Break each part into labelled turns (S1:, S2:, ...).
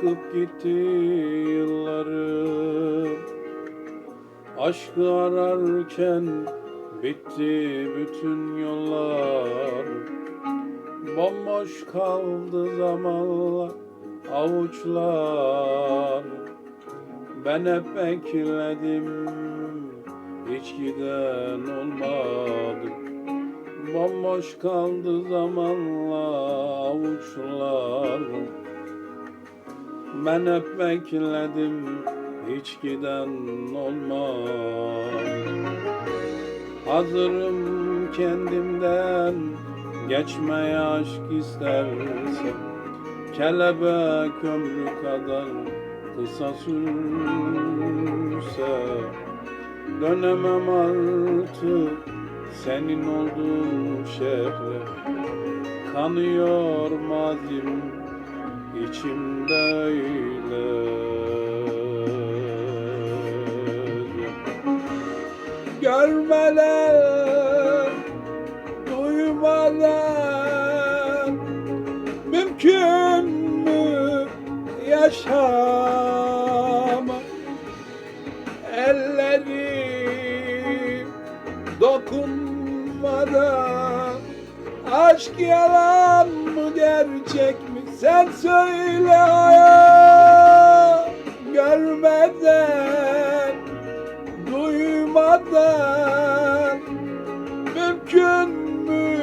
S1: Akıp gitti yıllarım Aşkı ararken bitti bütün yollar. Bomboş kaldı zamanla avuçlar. Ben hep bekledim hiç giden olmadı. Bomboş kaldı zamanla avuçlar. Ben hep bekledim hiç giden olmaz. Hazırım kendimden geçmeye aşk isterse. Kelebek ömrü kadar kısa sürse. Dönemem artık senin olduğun şehre. Kanıyor mazim içimde öyle Mümkün mü yaşamak? Ellerim dokunmadan Aşk yalan mı gerçek sen söyle hayat Görmeden duymadan Mümkün mü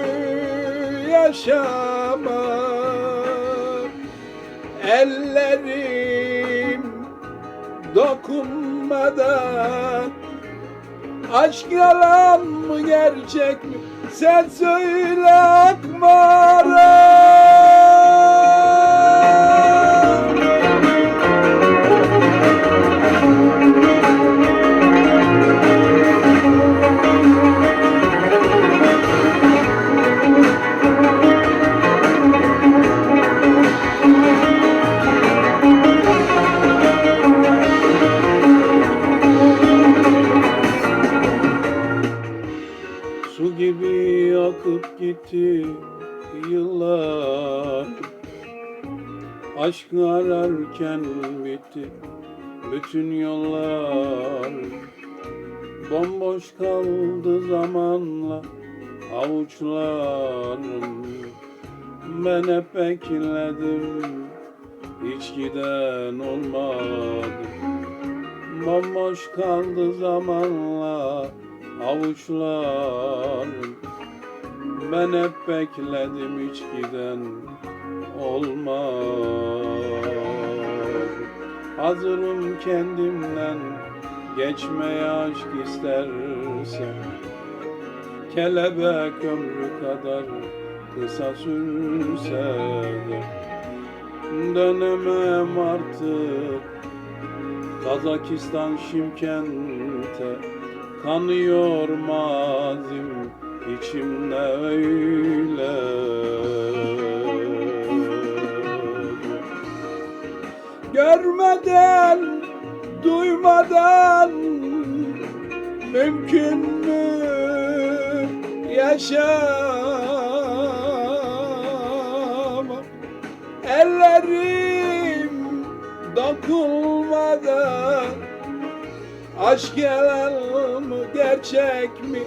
S1: yaşamak Ellerim dokunmadan Aşk yalan mı gerçek mi? Sen söyle akmara. Gitti yıllar. Aşkı ararken bitti bütün yollar. Bomboş kaldı zamanla avuçlarım. Ben hep bekledim hiç giden olmadı. Bomboş kaldı zamanla avuçlarım Ben hep bekledim hiç giden olmaz. Hazırım kendimden geçmeye aşk istersen. Kelebek ömrü kadar kısa sürse de. Dönemem artık Kazakistan Şimkent'e. Kanıyor mazim içimde öyle. Görmeden, duymadan Mümkün mü yaşamak Ellerim dokunmadan Aşk yalan mı gerçek mi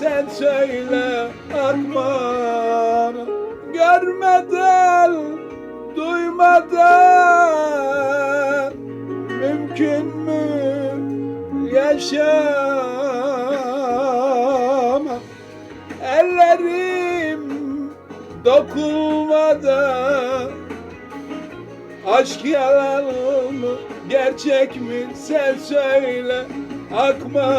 S1: sen söyle akmana Görmeden duymadan Mümkün mü yaşamak Ellerim dokunmadan Aşk yalan mı gerçek mi? Sen söyle akma